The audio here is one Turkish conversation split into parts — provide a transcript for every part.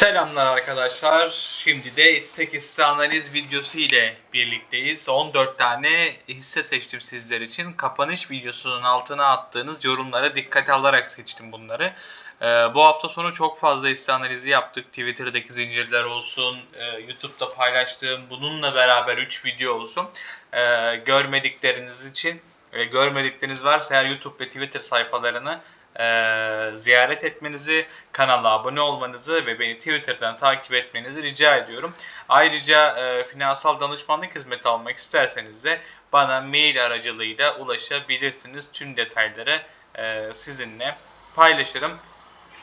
Selamlar arkadaşlar. Şimdi de 8 hisse analiz videosu ile birlikteyiz. 14 tane hisse seçtim sizler için. Kapanış videosunun altına attığınız yorumlara dikkate alarak seçtim bunları. Ee, bu hafta sonu çok fazla hisse analizi yaptık. Twitter'daki zincirler olsun, e, YouTube'da paylaştığım bununla beraber 3 video olsun. Ee, görmedikleriniz için, e, görmedikleriniz varsa eğer YouTube ve Twitter sayfalarını e, ziyaret etmenizi, kanala abone olmanızı ve beni Twitter'dan takip etmenizi rica ediyorum. Ayrıca e, finansal danışmanlık hizmeti almak isterseniz de bana mail aracılığıyla ulaşabilirsiniz. Tüm detayları e, sizinle paylaşırım.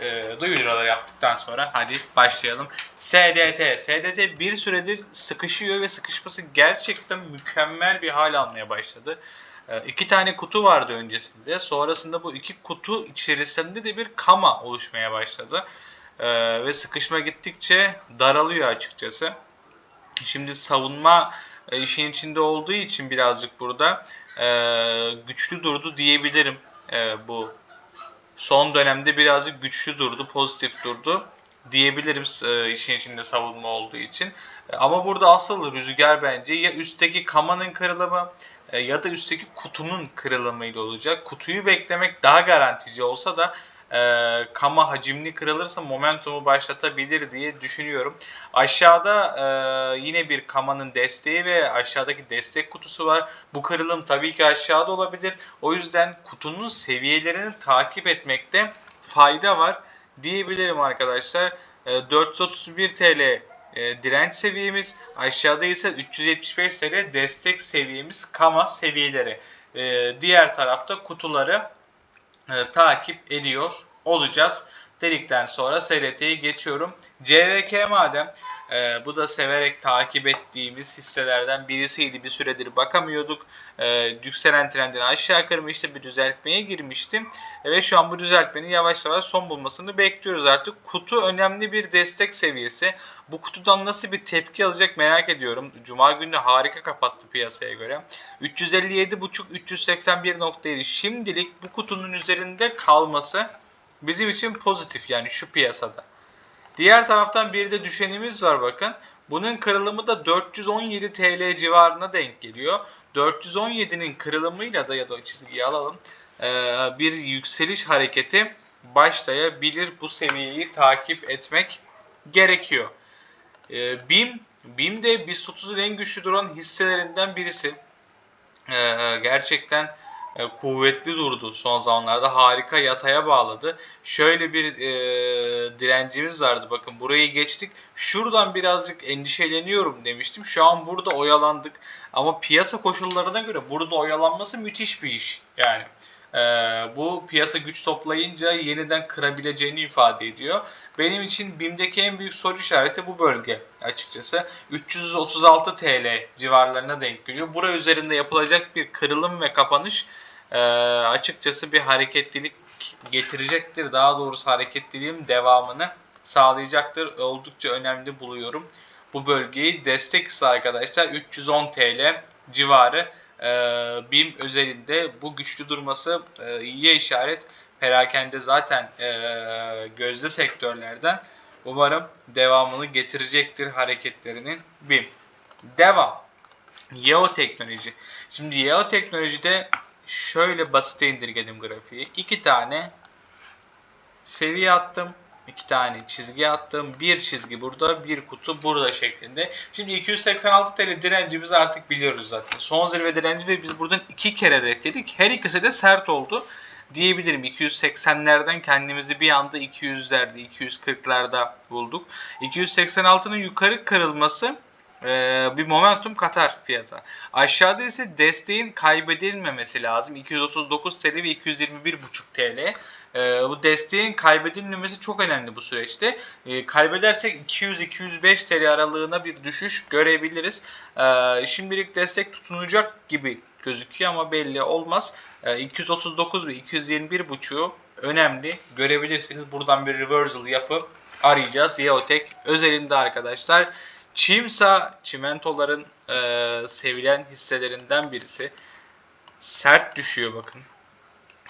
E, duyuruları yaptıktan sonra hadi başlayalım. SDT. SDT bir süredir sıkışıyor ve sıkışması gerçekten mükemmel bir hal almaya başladı. E, iki tane kutu vardı öncesinde. Sonrasında bu iki kutu içerisinde de bir kama oluşmaya başladı. E, ve sıkışma gittikçe daralıyor açıkçası. Şimdi savunma e, işin içinde olduğu için birazcık burada e, güçlü durdu diyebilirim e, bu son dönemde birazcık güçlü durdu, pozitif durdu diyebilirim e, işin içinde savunma olduğu için. E, ama burada asıl rüzgar bence ya üstteki kamanın kırılımı e, ya da üstteki kutunun kırılımıyla olacak. Kutuyu beklemek daha garantici olsa da e, kama hacimli kırılırsa momentumu başlatabilir diye düşünüyorum. Aşağıda e, yine bir kamanın desteği ve aşağıdaki destek kutusu var. Bu kırılım tabii ki aşağıda olabilir. O yüzden kutunun seviyelerini takip etmekte fayda var diyebilirim arkadaşlar. E, 431 TL e, direnç seviyemiz. Aşağıda ise 375 TL destek seviyemiz kama seviyeleri. E, diğer tarafta kutuları e, takip ediyor olacağız. Dedikten sonra SRT'ye geçiyorum. CVK madem e, bu da severek takip ettiğimiz hisselerden birisiydi. Bir süredir bakamıyorduk. E, yükselen trendini aşağı kırmıştı. Bir düzeltmeye girmişti. E, ve şu an bu düzeltmenin yavaş yavaş son bulmasını bekliyoruz artık. Kutu önemli bir destek seviyesi. Bu kutudan nasıl bir tepki alacak merak ediyorum. Cuma günü harika kapattı piyasaya göre. 357.5-381.7 şimdilik bu kutunun üzerinde kalması bizim için pozitif yani şu piyasada. Diğer taraftan bir de düşenimiz var bakın. Bunun kırılımı da 417 TL civarına denk geliyor. 417'nin kırılımıyla da ya da çizgiyi alalım. Bir yükseliş hareketi başlayabilir. Bu seviyeyi takip etmek gerekiyor. BİM, BİM de BIST 30'un en güçlü duran hisselerinden birisi. Gerçekten e, kuvvetli durdu son zamanlarda. Harika yataya bağladı. Şöyle bir e, direncimiz vardı. Bakın burayı geçtik. Şuradan birazcık endişeleniyorum demiştim. Şu an burada oyalandık. Ama piyasa koşullarına göre burada oyalanması müthiş bir iş. Yani e, bu piyasa güç toplayınca yeniden kırabileceğini ifade ediyor. Benim için BİM'deki en büyük soru işareti bu bölge açıkçası. 336 TL civarlarına denk geliyor. Bura üzerinde yapılacak bir kırılım ve kapanış e, açıkçası bir hareketlilik getirecektir. Daha doğrusu hareketliliğin devamını sağlayacaktır. Oldukça önemli buluyorum. Bu bölgeyi destek ise arkadaşlar 310 TL civarı e, BİM özelinde bu güçlü durması e, iyiye işaret. Perakende zaten e, gözde sektörlerden umarım devamını getirecektir hareketlerinin BİM. Devam. Yeo teknoloji. Şimdi Yeo teknolojide şöyle basite indirgedim grafiği. İki tane seviye attım. iki tane çizgi attım. Bir çizgi burada, bir kutu burada şeklinde. Şimdi 286 TL direncimizi artık biliyoruz zaten. Son zirve direnci ve biz buradan iki kere rekledik. Her ikisi de sert oldu diyebilirim. 280'lerden kendimizi bir anda 200'lerde, 240'larda bulduk. 286'nın yukarı kırılması ee, bir momentum katar fiyata. Aşağıda ise desteğin kaybedilmemesi lazım. 239 TL ve 221,5 TL. Ee, bu desteğin kaybedilmemesi çok önemli bu süreçte. Ee, kaybedersek 200-205 TL aralığına bir düşüş görebiliriz. Ee, şimdilik destek tutunacak gibi gözüküyor ama belli olmaz. Ee, 239 ve 221,5'u önemli görebilirsiniz. Buradan bir reversal yapıp arayacağız. Yeotek özelinde arkadaşlar. Çimsa çimentoların e, sevilen hisselerinden birisi. Sert düşüyor bakın.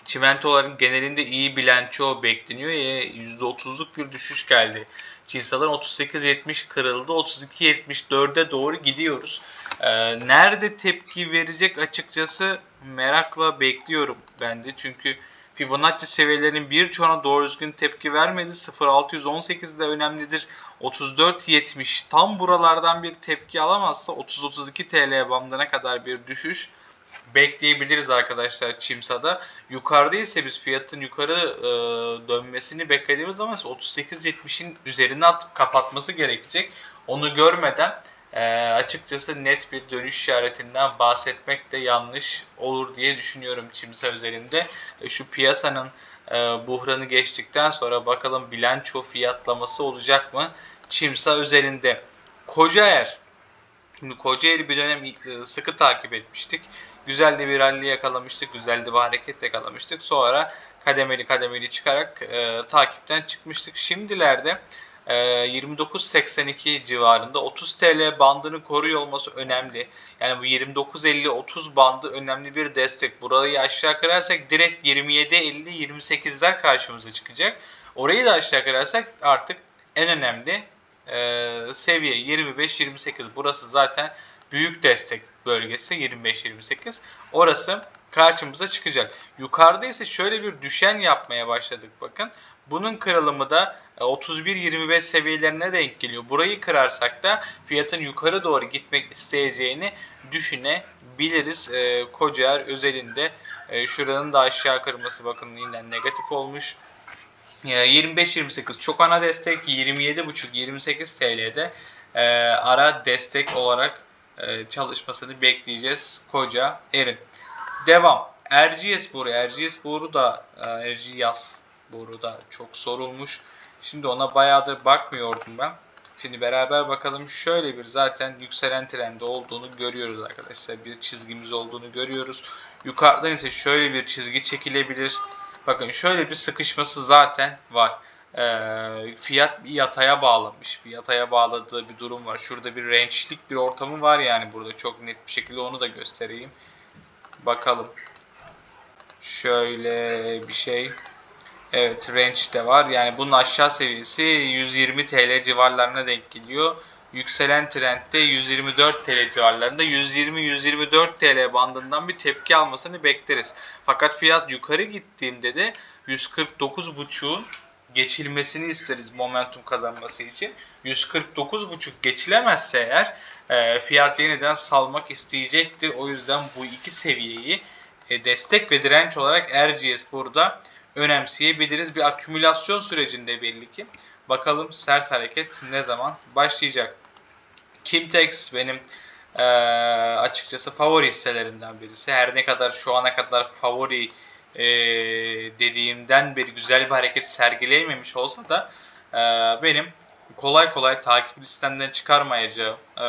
Çimentoların genelinde iyi bilanço bekleniyor. E, %30'luk bir düşüş geldi. Çinsaların 38.70 kırıldı. 32.74'e doğru gidiyoruz. Ee, nerede tepki verecek açıkçası merakla bekliyorum ben de. Çünkü Fibonacci seviyelerinin birçoğuna doğru düzgün tepki vermedi. 0.618 de önemlidir. 34.70 tam buralardan bir tepki alamazsa 30-32 TL bandına kadar bir düşüş bekleyebiliriz arkadaşlar Çimsa'da. Yukarıda ise biz fiyatın yukarı e, dönmesini beklediğimiz zaman 38.70'in üzerine atıp kapatması gerekecek. Onu görmeden e, açıkçası net bir dönüş işaretinden bahsetmek de yanlış olur diye düşünüyorum Çimsa üzerinde. E, şu piyasanın e, buhranı geçtikten sonra bakalım bilanço fiyatlaması olacak mı? Çimsa üzerinde. Kocaer. Şimdi Kocaer'i bir dönem e, sıkı takip etmiştik. Güzel de bir rally yakalamıştık. Güzel de bir hareket yakalamıştık. Sonra kademeli kademeli çıkarak e, takipten çıkmıştık. Şimdilerde e, 29.82 civarında 30 TL bandını koruyor olması önemli. Yani bu 29.50-30 bandı önemli bir destek. Burayı aşağı kırarsak direkt 27.50-28'ler karşımıza çıkacak. Orayı da aşağı kırarsak artık en önemli e, seviye 25-28. Burası zaten büyük destek bölgesi 25-28. Orası karşımıza çıkacak. Yukarıda ise şöyle bir düşen yapmaya başladık bakın. Bunun kırılımı da 31-25 e, seviyelerine denk geliyor. Burayı kırarsak da fiyatın yukarı doğru gitmek isteyeceğini düşünebiliriz. E, Kocaer özelinde e, şuranın da aşağı kırması bakın yine negatif olmuş. 25-28 e, çok ana destek 27.5-28 TL'de e, ara destek olarak çalışmasını bekleyeceğiz koca erin. Devam. Erciyes boru. Erciyes boru da e, Erciyes boru da çok sorulmuş. Şimdi ona bayağıdır bakmıyordum ben. Şimdi beraber bakalım. Şöyle bir zaten yükselen trende olduğunu görüyoruz arkadaşlar. Bir çizgimiz olduğunu görüyoruz. Yukarıdan ise şöyle bir çizgi çekilebilir. Bakın şöyle bir sıkışması zaten var e, fiyat bir yataya bağlamış. Bir yataya bağladığı bir durum var. Şurada bir range'lik bir ortamı var yani burada çok net bir şekilde onu da göstereyim. Bakalım. Şöyle bir şey. Evet range de var. Yani bunun aşağı seviyesi 120 TL civarlarına denk geliyor. Yükselen trendde 124 TL civarlarında 120-124 TL bandından bir tepki almasını bekleriz. Fakat fiyat yukarı gittiğinde de 149.5'un geçilmesini isteriz momentum kazanması için. 149.5 geçilemezse eğer e, fiyat yeniden salmak isteyecektir. O yüzden bu iki seviyeyi e, destek ve direnç olarak RGS burada önemseyebiliriz. Bir akümülasyon sürecinde belli ki. Bakalım sert hareket ne zaman başlayacak. Kimtex benim e, açıkçası favori hisselerimden birisi. Her ne kadar şu ana kadar favori e, dediğimden beri güzel bir hareket sergileyememiş olsa da e, benim kolay kolay takip listemden çıkarmayacağım, e,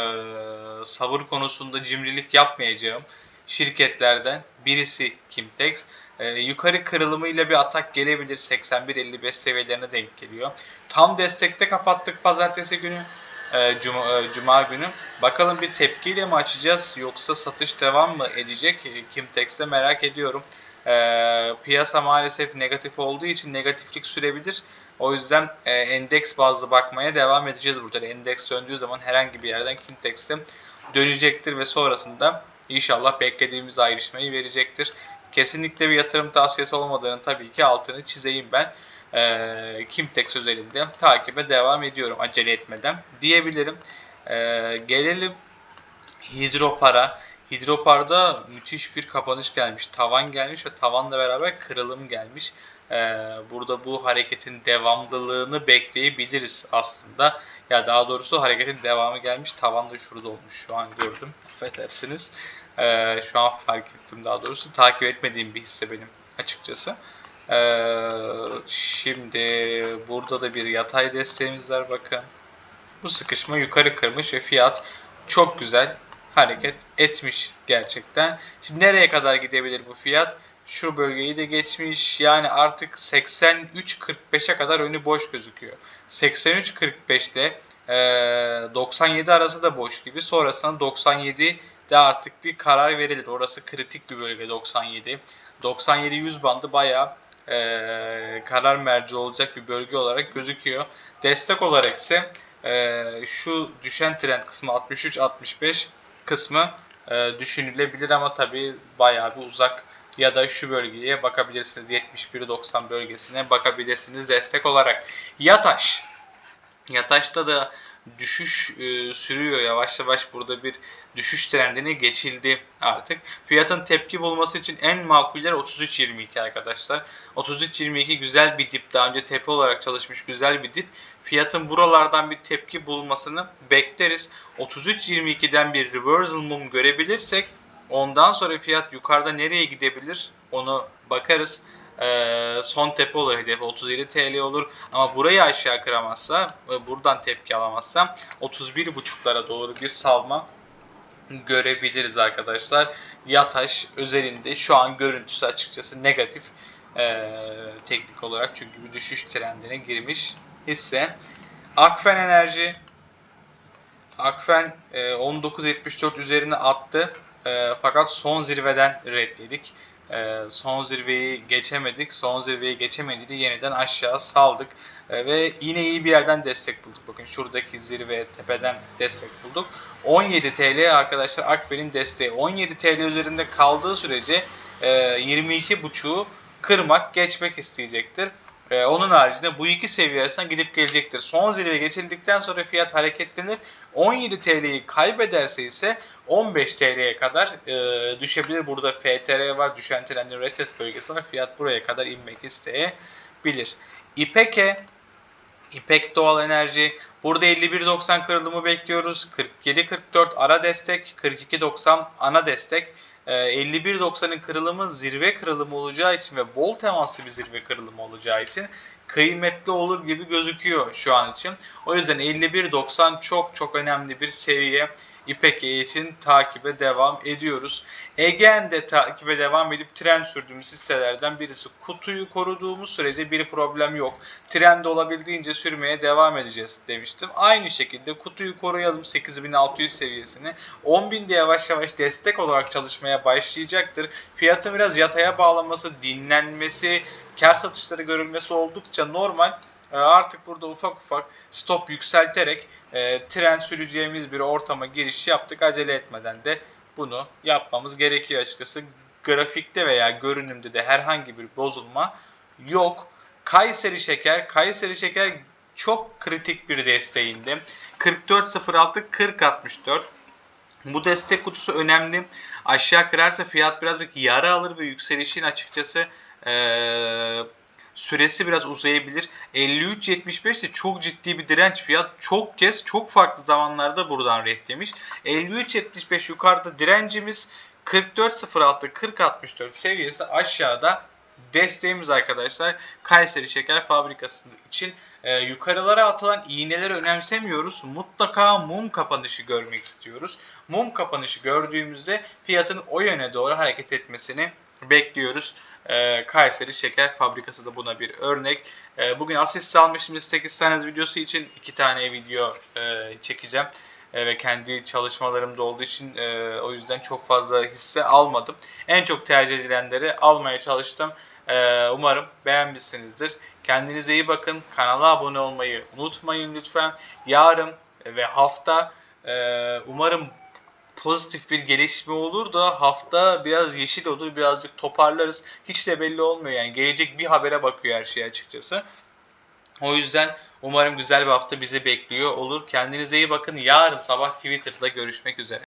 sabır konusunda cimrilik yapmayacağım şirketlerden birisi Kimtex. E, yukarı kırılımıyla bir atak gelebilir. 81-55 seviyelerine denk geliyor. Tam destekte kapattık pazartesi günü. E, Cuma, e, Cuma günü. Bakalım bir tepkiyle mi açacağız yoksa satış devam mı edecek? E, Kimtex'te merak ediyorum. E, piyasa maalesef negatif olduğu için negatiflik sürebilir. O yüzden e, endeks bazlı bakmaya devam edeceğiz burada. Endeks döndüğü zaman herhangi bir yerden Kintex'te dönecektir ve sonrasında inşallah beklediğimiz ayrışmayı verecektir. Kesinlikle bir yatırım tavsiyesi olmadığını tabii ki altını çizeyim ben. E, Kimtex özelinde takibe devam ediyorum acele etmeden diyebilirim. E, gelelim Hidropara. Hidropar'da müthiş bir kapanış gelmiş. Tavan gelmiş ve tavanla beraber kırılım gelmiş. Ee, burada bu hareketin devamlılığını bekleyebiliriz aslında. Ya daha doğrusu hareketin devamı gelmiş. Tavan da şurada olmuş. Şu an gördüm. Affedersiniz. Ee, şu an fark ettim daha doğrusu. Takip etmediğim bir hisse benim açıkçası. Ee, şimdi burada da bir yatay desteğimiz var bakın. Bu sıkışma yukarı kırmış ve fiyat çok güzel hareket etmiş gerçekten. Şimdi nereye kadar gidebilir bu fiyat? Şu bölgeyi de geçmiş. Yani artık 83.45'e kadar önü boş gözüküyor. 83.45'te e, 97 arası da boş gibi. Sonrasında 97 de artık bir karar verilir. Orası kritik bir bölge 97. 97-100 bandı bayağı e, karar merci olacak bir bölge olarak gözüküyor. Destek olarak ise e, şu düşen trend kısmı 63-65 kısmı e, düşünülebilir ama tabii bayağı bir uzak ya da şu bölgeye bakabilirsiniz 71-90 bölgesine bakabilirsiniz destek olarak. Yataş. Yataş'ta da düşüş e, sürüyor yavaş yavaş burada bir düşüş trendine geçildi artık. Fiyatın tepki bulması için en makuller 33.22 arkadaşlar. 33.22 güzel bir dip daha önce tepe olarak çalışmış güzel bir dip. Fiyatın buralardan bir tepki bulmasını bekleriz. 33.22'den bir reversal mum görebilirsek ondan sonra fiyat yukarıda nereye gidebilir onu bakarız. Ee, son tepe olur hedef 37 TL olur ama burayı aşağı kıramazsa ve buradan tepki alamazsa 31.5'lara doğru bir salma görebiliriz arkadaşlar. Yataş özelinde şu an görüntüsü açıkçası negatif ee, teknik olarak çünkü bir düşüş trendine girmiş hisse. Akfen Enerji Akfen e, 19.74 üzerine attı. E, fakat son zirveden reddedik. E, son zirveyi geçemedik. Son zirveyi geçemedi yeniden aşağı saldık. E, ve yine iyi bir yerden destek bulduk. Bakın şuradaki zirve tepeden destek bulduk. 17 TL arkadaşlar Akfen'in desteği. 17 TL üzerinde kaldığı sürece e, 22.5'u kırmak, geçmek isteyecektir. Ee, onun haricinde bu iki seviye arasında gidip gelecektir. Son zirveye geçildikten sonra fiyat hareketlenir. 17 TL'yi kaybederse ise 15 TL'ye kadar e, düşebilir. Burada FTR var, düşen trendin retest bölgesi var. Fiyat buraya kadar inmek isteyebilir. İpek'e İpek Doğal Enerji. Burada 51.90 kırılımı bekliyoruz. 47.44 ara destek, 42.90 ana destek. 51.90'ın kırılımı zirve kırılımı olacağı için ve bol temaslı bir zirve kırılımı olacağı için kıymetli olur gibi gözüküyor şu an için. O yüzden 51.90 çok çok önemli bir seviye. İpek için takibe devam ediyoruz. Ege'nde de takibe devam edip trend sürdüğümüz hisselerden birisi. Kutuyu koruduğumuz sürece bir problem yok. Trend olabildiğince sürmeye devam edeceğiz demiştim. Aynı şekilde kutuyu koruyalım 8600 seviyesini. 10.000'de yavaş yavaş destek olarak çalışmaya başlayacaktır. Fiyatın biraz yataya bağlaması, dinlenmesi, kar satışları görülmesi oldukça normal. E, artık burada ufak ufak stop yükselterek e, trend süreceğimiz bir ortama giriş yaptık. Acele etmeden de bunu yapmamız gerekiyor açıkçası. Grafikte veya görünümde de herhangi bir bozulma yok. Kayseri Şeker, Kayseri Şeker çok kritik bir desteğinde. 44.06 40.64 bu destek kutusu önemli. Aşağı kırarsa fiyat birazcık yara alır ve yükselişin açıkçası ee, süresi biraz uzayabilir. 53.75 de çok ciddi bir direnç fiyat. Çok kez çok farklı zamanlarda buradan reddemiş. 53.75 yukarıda direncimiz 44.06 40.64 seviyesi aşağıda desteğimiz arkadaşlar. Kayseri Şeker Fabrikası için e, yukarılara atılan iğneleri önemsemiyoruz. Mutlaka mum kapanışı görmek istiyoruz. Mum kapanışı gördüğümüzde fiyatın o yöne doğru hareket etmesini bekliyoruz. E, Kayseri Şeker Fabrikası da buna bir örnek. E, bugün asist almışım 8 tane videosu için 2 tane video e, çekeceğim. E, ve kendi çalışmalarımda olduğu için e, o yüzden çok fazla hisse almadım. En çok tercih edilenleri almaya çalıştım. Umarım beğenmişsinizdir. Kendinize iyi bakın. Kanala abone olmayı unutmayın lütfen. Yarın ve hafta e, umarım pozitif bir gelişme olur da hafta biraz yeşil olur, birazcık toparlarız. Hiç de belli olmuyor yani. Gelecek bir habere bakıyor her şey açıkçası. O yüzden umarım güzel bir hafta bizi bekliyor olur. Kendinize iyi bakın. Yarın sabah Twitter'da görüşmek üzere.